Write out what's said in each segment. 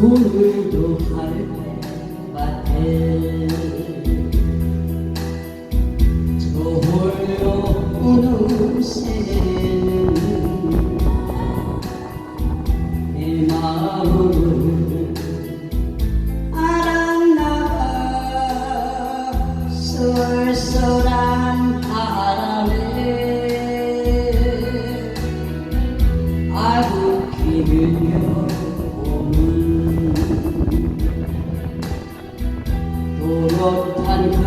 오늘도 갈밭에 저 홀로 오는 새는 내 마음을 알았나봐 쏠쏠한 바람에 아구 피는 여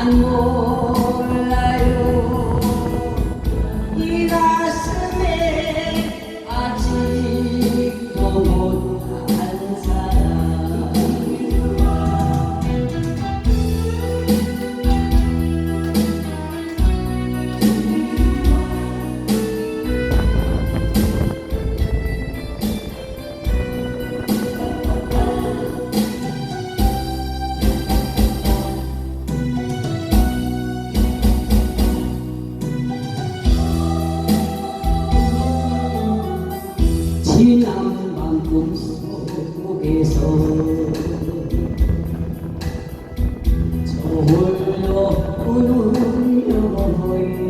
amor. 꿈속에서 저 홀로 영혼이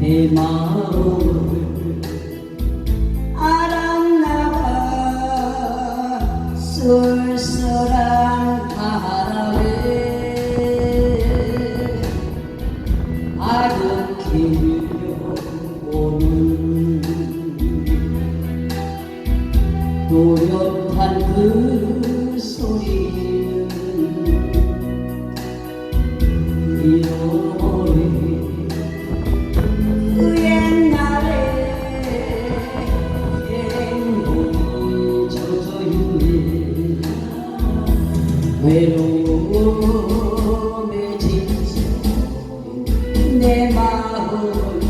내 마음을 알았나봐 쓸쓸 노력한 그 소리는 잃어버린 그 옛날에 행복이 젖어있네 외로움에 지쳐 내 마음